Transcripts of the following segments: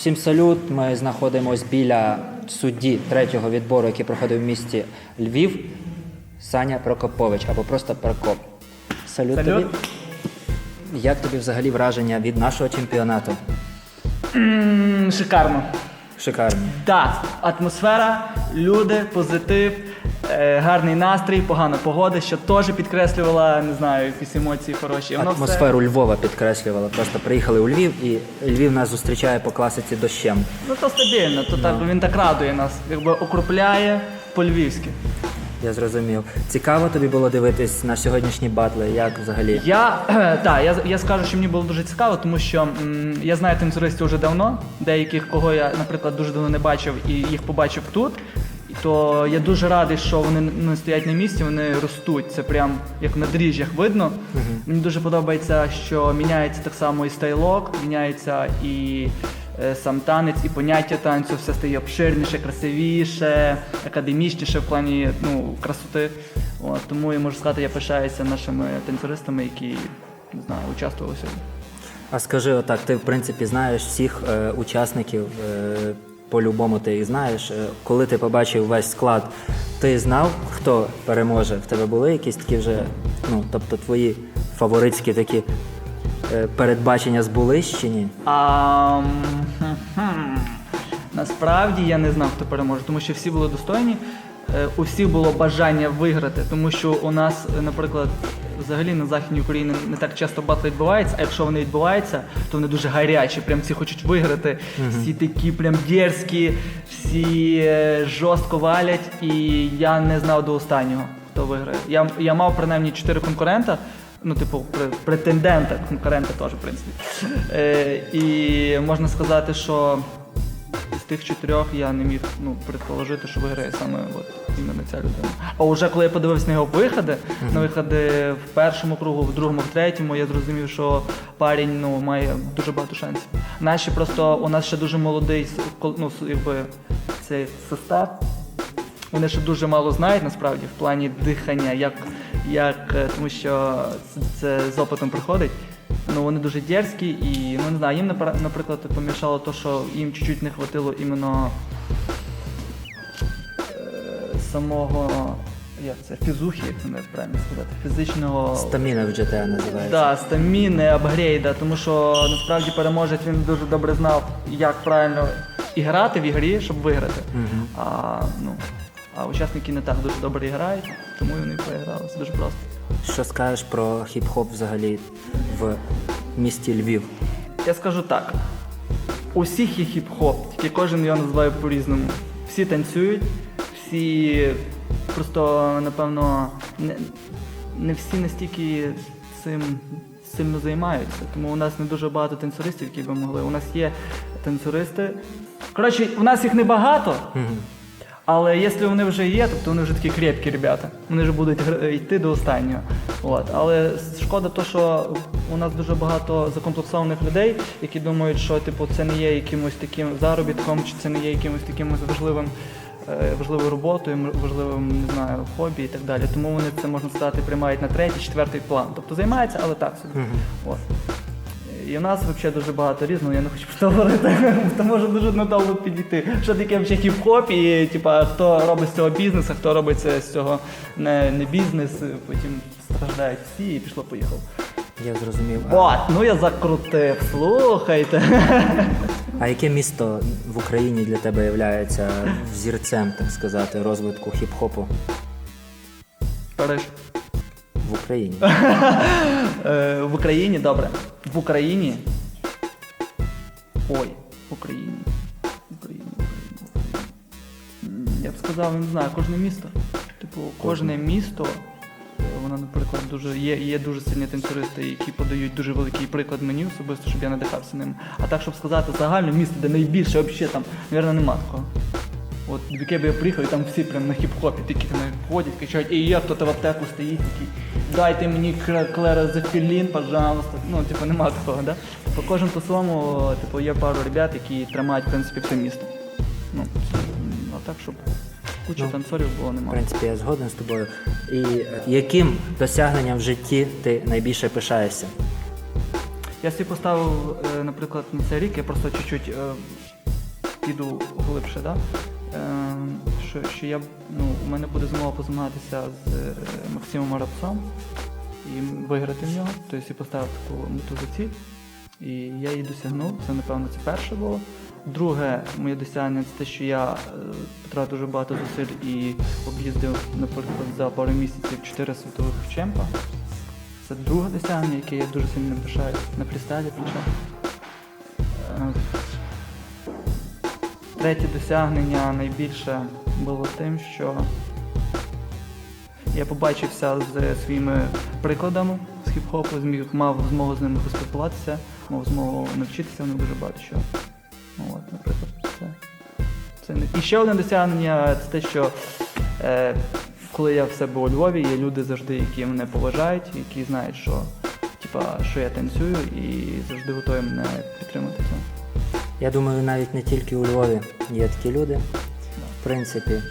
Всім салют. Ми знаходимося біля судді третього відбору, який проходив в місті Львів. Саня Прокопович або просто Прокоп. Салют, Салют. тобі. Як тобі взагалі враження від нашого чемпіонату? Шикарно. Шикарно. Так, атмосфера, люди, позитив, гарний настрій, погана погода, що теж підкреслювала, не знаю, якісь емоції хороші. Воно все- Атмосферу Львова підкреслювала. Просто приїхали у Львів і Львів нас зустрічає по класиці дощем. Ну то стабільно, то так він так радує нас, якби окропляє по-львівськи. Я зрозумів. Цікаво тобі було дивитись на сьогоднішні батли, як взагалі? Я так, я, я скажу, що мені було дуже цікаво, тому що м, я знаю танцюристів вже давно, деяких, кого я, наприклад, дуже давно не бачив і їх побачив тут. І То я дуже радий, що вони не стоять на місці, вони ростуть. Це прям як на дріжджах видно. Мені дуже подобається, що міняється так само і стайлок, міняється і е, сам танець, і поняття танцю, все стає обширніше, красивіше, академічніше в плані ну, красоти. От, тому я можу сказати, я пишаюся нашими танцюристами, які не знаю, участвували сьогодні. А скажи отак, ти в принципі знаєш всіх е, учасників, е, по-любому ти їх знаєш. Е, коли ти побачив весь склад, ти знав, хто переможе? В тебе були якісь такі вже, ну, тобто твої фаворитські такі е, передбачення збулись чи ні? А, насправді я не знав, хто переможе, тому що всі були достойні. Е, У всіх було бажання виграти, тому що у нас, наприклад, взагалі на західній Україні не так часто батли відбуваються, а якщо вони відбуваються, то вони дуже гарячі, прям всі хочуть виграти. Всі такі прям дерзкі, всі е, жорстко валять, і я не знав до останнього, хто виграє. Я, я мав принаймні чотири конкурента. Ну, типу, претендента, конкурента теж, в принципі. Е, і можна сказати, що тих чотирьох я не міг ну, предположити, що виграє саме от, іменно ця людина. А вже коли я подивився на його виходи, на виходи в першому кругу, в другому, в третьому, я зрозумів, що парень ну, має дуже багато шансів. Наші просто у нас ще дуже молодий ну, якби, цей состав. Вони ще дуже мало знають насправді в плані дихання, як, як е, тому що це з опитом приходить. Ну вони дуже дерзкі і ну не знаю, їм наприклад помішало те, що їм чуть-чуть не хватило іменно е, самого як це, фізухи, як це не правильно сказати, фізичного Стаміна в GTA називається. Да, стаміни, апгрейда, тому що насправді переможець він дуже добре знав, як правильно і грати в ігрі, щоб виграти. А, ну, а учасники не так дуже добре грають, тому і вони програли. Це дуже просто. Що скажеш про хіп-хоп взагалі в місті Львів? Я скажу так: у всіх є хіп-хоп, тільки кожен його називає по-різному. Всі танцюють, всі просто, напевно, не, не всі настільки цим сильно займаються. Тому у нас не дуже багато танцюристів, які би могли. У нас є танцюристи. Коротше, у нас їх небагато. Але якщо вони вже є, тобто вони вже такі крепкі ребята. Вони вже будуть йти до останнього. От. Але шкода то, що у нас дуже багато закомплексованих людей, які думають, що типу, це не є якимось таким заробітком, чи це не є якимось таким важливим. е, Важливою роботою, важливим не знаю, хобі і так далі. Тому вони це можна сказати приймають на третій, четвертий план. Тобто займаються, але так собі. От. І в нас взагалі дуже багато різного, я не хочу про це говорити, то може дуже надовго підійти. Що таке взагалі хіп-хоп, і типа, хто робить з цього бізнес, а хто робить це з цього не, не бізнес, потім страждають всі і пішло поїхало. Я зрозумів. От, ну я закрутив, слухайте. а яке місто в Україні для тебе є взірцем, так сказати, розвитку хіп-хопу Париж. в Україні? Е, в Україні, добре. В Україні. Ой, в Україні. В Україні, в Україні. Я б сказав, не знаю, кожне місто. Типу, кожне місто. е, Воно, наприклад, дуже є, є дуже сильні танцюристи, які подають дуже великий приклад мені особисто, щоб я надихався ним. А так, щоб сказати, загальне місто, де найбільше взагалі там, мабуть, нема такого. От до яке б я приїхав, і там всі прям на хіп-хопі такі там ходять, кричать, і є хто-то в аптеку стоїть, такий, дайте мені клерозефілін, пожалуйста. Ну, типу, нема такого, да? Типу, кожен по-своєму, типу, є пару ребят, які тримають, в принципі, все місто. Ну, а так, щоб куча Ну, танцорів було В немає. принципі, я згоден з тобою. І е, яким досягненням в житті ти найбільше пишаєшся? Я собі поставив, е, наприклад, на цей рік, я просто чуть-чуть е, піду глибше, да? е, що, що я, ну, у мене буде змога позмагатися з е, Максимом Арабцом і виграти в нього, тобто і поставив таку мету за ціль. І я її досягнув. Це, напевно, це перше було. Друге моє досягнення це те, що я е, потратив дуже багато зусиль і об'їздив, наприклад, за пару місяців чотири світових чемпа. Це друге досягнення, яке я дуже сильно пишаю на фрістайлі причому. Третє досягнення найбільше було тим, що я побачився з своїми прикладами з хіп-хопу, зміг, мав змогу з ними поспілкуватися, мав змогу навчитися в них дуже багато чого. Ну, от, наприклад, це. це І ще одне досягнення це те, що е, коли я в себе у Львові, є люди завжди, які мене поважають, які знають, що, типа, що я танцюю, і завжди готові мене підтримати. Я думаю, навіть не тільки у Львові є такі люди, в принципі.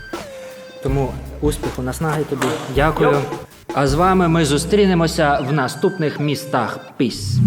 Тому успіху, наснаги тобі. Дякую. А з вами ми зустрінемося в наступних містах. Піс.